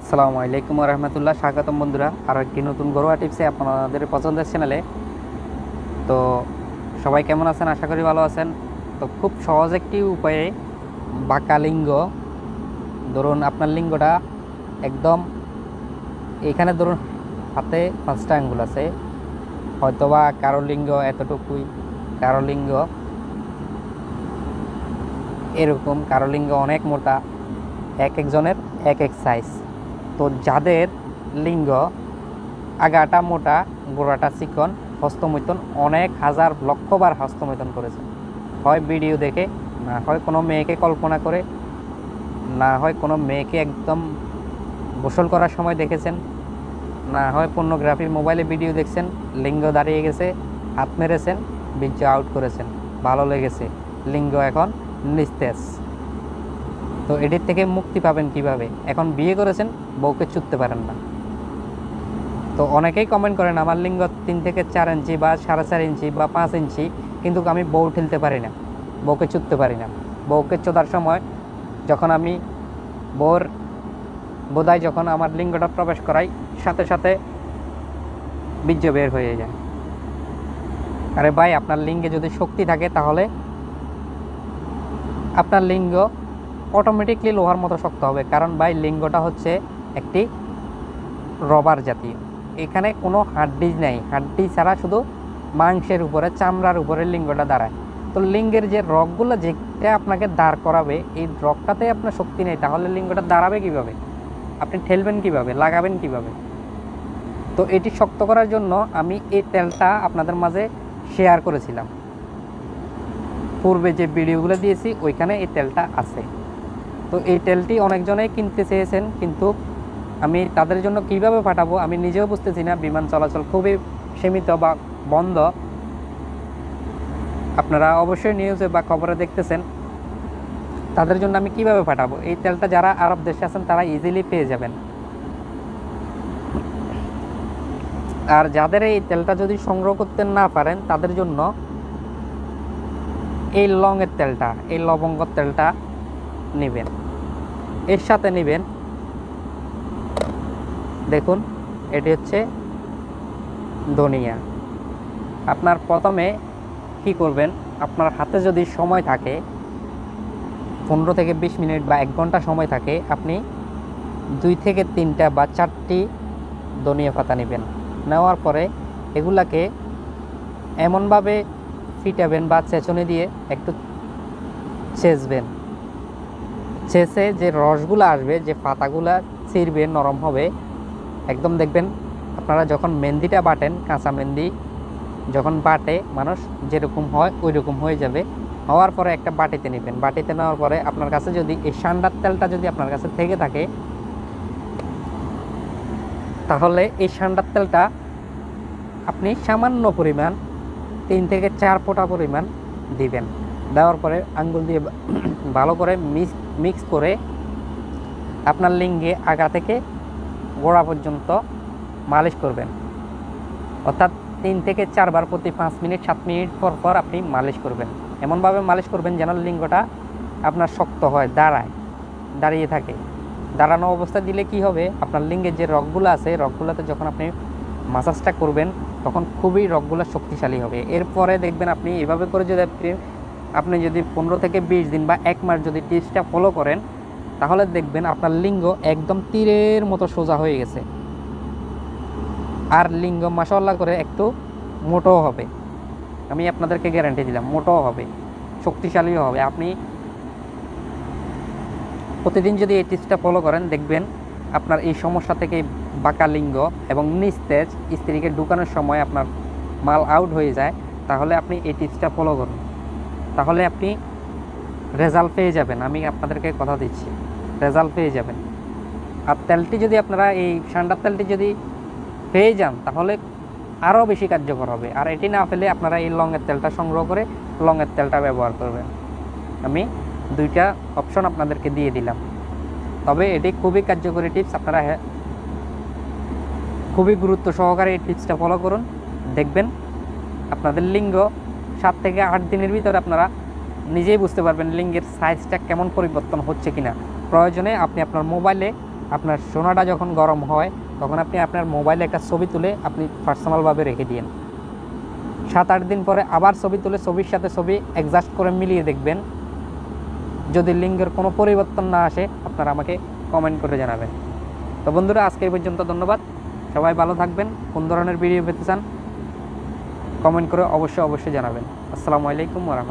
আসসালামু আলাইকুম রহমতুল্লাহ স্বাগতম বন্ধুরা। আরও একটি নতুন ঘরোয়া টিপসে আপনাদের পছন্দের চ্যানেলে তো সবাই কেমন আছেন? আশা করি ভালো আছেন। তো খুব সহজ একটি উপায়ে বাঁকা লিঙ্গ, ধরুন আপনার লিঙ্গটা একদম এখানে ধরুন হাতে পাঁচটা আঙ্গুল আছে। হয়তোবা কারও লিঙ্গ এতটুকুই, কারও লিঙ্গ এরকম, কারও লিঙ্গ অনেক মোটা, এক একজনের এক এক সাইজ তো যাদের লিঙ্গ, আগাটা, মোটা, গোড়াটা, চিকন, হস্তমৈথুন, অনেক হাজার লক্ষবার হস্তমৈথুন করেছে। হয় ভিডিও দেখে, না হয় কোনো মেয়েকে কল্পনা করে, না হয় কোনো মেয়েকে একদম গোসল করার সময় দেখেছেন, না হয় পর্নোগ্রাফির মোবাইলে ভিডিও দেখছেন, লিঙ্গ দাঁড়িয়ে গেছে, হাত মেরেছেন বীর্য আউট করেছেন, ভালো লেগেছে, লিঙ্গ এখন নিস্তেজ। তো এটির থেকে মুক্তি পাবেন কীভাবে? এখন বিয়ে করেছেন, বউকে চুততে পারেন না। তো অনেকেই কমেন্ট করেন, আমার লিঙ্গ তিন থেকে চার ইঞ্চি বা সাড়ে চার ইঞ্চি বা পাঁচ ইঞ্চি, কিন্তু আমি বউ ঠেলতে পারি না, বউকে চুততে পারি না। বউকে চোদার সময় যখন আমি বউর বোধায় যখন আমার লিঙ্গটা প্রবেশ করাই, সাথে সাথে বীর্য বের হয়ে যায়। আরে ভাই, আপনার লিঙ্গে যদি শক্তি থাকে তাহলে আপনার লিঙ্গ অটোমেটিকলি লোহার মতো শক্ত হবে। কারণ ভাই, লিঙ্গটা হচ্ছে একটি রবার জাতীয় এখানে কোনো হাড্ডি নেই। হাড্ডি ছাড়া শুধু মাংসের উপরে, চামড়ার উপরে লিঙ্গটা দাঁড়ায়। তো লিঙ্গের যে রগগুলো, যেটা আপনাকে দাঁড় করাবে, এই রগটাতে আপনার শক্তি নেই। তাহলে লিঙ্গটা দাঁড়াবে কীভাবে? আপনি ঠেলবেন কীভাবে? লাগাবেন কীভাবে? তো এটি শক্ত করার জন্য আমি এই তেলটা আপনাদের মাঝে শেয়ার করেছিলাম। পূর্বে যে ভিডিওগুলো দিয়েছি, ওইখানে এই তেলটা আছে। তো এই তেলটি অনেকজনেই কিনতে চেয়েছেন, কিন্তু আমি তাদের জন্য কীভাবে পাঠাবো আমি নিজেও বুঝতেছি না। বিমান চলাচল খুবই সীমিত বা বন্ধ। আপনারা অবশ্যই নিউজে বা খবরে দেখতেছেন। তাদের জন্য আমি কীভাবে পাঠাবো? এই তেলটা যারা আরব দেশে আছেন, তারা ইজিলি পেয়ে যাবেন। আর যাদের এই তেলটা যদি সংগ্রহ করতে না পারেন, তাদের জন্য এই লংয়ের তেলটা, এই লবঙ্গর তেলটা নেবেন। এর সাথে নেবেন, দেখুন, এটি হচ্ছে ধনিয়া। আপনার প্রথমে কি করবেন, আপনার হাতে যদি সময় থাকে, পনেরো থেকে বিশ মিনিট বা এক ঘণ্টা সময় থাকে, আপনি দুই থেকে তিনটা বা চারটি ধনিয়া পাতা নেবেন। নেওয়ার পরে এগুলাকে এমনভাবে ফিটাবেন বা চেঁচনি দিয়ে একটু ছেঁচবেন ছেঁচে যে রসগুলো আসবে, যে পাতাগুলো ছিঁড়বে, নরম হবে, একদম দেখবেন আপনারা যখন মেহেন্দিটা বাটেন, কাঁচা মেহেন্দি যখন বাটে, মানুষ যেরকম হয় ওই রকম হয়ে যাবে। হওয়ার পরে একটা বাটিতে নেবেন। বাটিতে নেওয়ার পরে আপনার কাছে যদি এই সান্ডার তেলটা যদি আপনার কাছে থেকে থাকে, তাহলে এই সান্ডার তেলটা আপনি সামান্য পরিমাণ, তিন থেকে চার ফোঁটা পরিমাণ দিবেন। দেওয়ার পরে আঙ্গুল দিয়ে ভালো করে মিক্স মিক্স করে আপনার লিঙ্গে আগা থেকে গোড়া পর্যন্ত মালিশ করবেন। অর্থাৎ তিন থেকে চারবার প্রতি পাঁচ মিনিট, সাত মিনিট পর পর আপনি মালিশ করবেন। এমনভাবে মালিশ করবেন যেন লিঙ্গটা আপনার শক্ত হয়, দাঁড়ায়, দাঁড়িয়ে থাকে। দাঁড়ানো অবস্থা দিলে কি হবে? আপনার লিঙ্গের যে রগগুলো আছে, রগগুলোতে যখন আপনি মাসাজটা করবেন, তখন খুবই রগগুলো শক্তিশালী হবে। এরপরে দেখবেন আপনি এভাবে করে যদি আপনি আপনি যদি পনেরো থেকে বিশ দিন বা এক মাস যদি টিপসটা ফলো করেন, তাহলে দেখবেন আপনার লিঙ্গ একদম তীরের মতো সোজা হয়ে গেছে। আর লিঙ্গ মাসাল্লাহ করে একটু মোটোও হবে। আমি আপনাদেরকে গ্যারান্টি দিলাম, মোটোও হবে, শক্তিশালীও হবে। আপনি প্রতিদিন যদি এই টিপসটা ফলো করেন, দেখবেন আপনার এই সমস্যা থেকে বাঁকা লিঙ্গ এবং নিস্তেজ স্ত্রীকে ঢুকানোর সময় আপনার মাল আউট হয়ে যায়। তাহলে আপনি এই টিপসটা ফলো করুন। তাহলে আপনি রেজাল্ট পেয়ে যাবেন। আমি আপনাদেরকে কথা দিচ্ছি। রেজাল্ট পেয়ে যাবেন। আর তেলটি যদি আপনারা এই সান্ডার তেলটি যদি পেয়ে যান, তাহলে আরও বেশি কার্যকর হবে। আর এটি না পেলে আপনারা এই লংয়ের তেলটা সংগ্রহ করে লংয়ের তেলটা ব্যবহার করবেন। আমি দুইটা অপশন আপনাদেরকে দিয়ে দিলাম। তবে এটি খুবই কার্যকরী টিপস আপনারা খুবই গুরুত্ব সহকারে এই টিপসটা ফলো করুন। দেখবেন আপনাদের লিঙ্গ সাত থেকে আট দিনের ভিতরে আপনারা নিজেই বুঝতে পারবেন লিঙ্গের সাইজটা কেমন পরিবর্তন হচ্ছে কিনা। প্রয়োজনে আপনি আপনার মোবাইলে আপনার সোনাটা যখন গরম হয়, তখন আপনি আপনার মোবাইলে একটা ছবি তুলে আপনি পার্সোনালভাবে রেখে দিন সাত, আট দিন পরে আবার ছবি তুলে ছবির সাথে ছবি অ্যাডজাস্ট করে মিলিয়ে দেখবেন। যদি লিঙ্গের কোনো পরিবর্তন না আসে, আপনারা আমাকে কমেন্ট করে জানাবেন। তো বন্ধুরা, আজকে এই পর্যন্ত ধন্যবাদ। সবাই ভালো থাকবেন। কোন ধরনের ভিডিও পেতে চান কমেন্ট করে অবশ্যই অবশ্যই জানাবেন। আসসালামু আলাইকুম ওরহমতুল্লাহ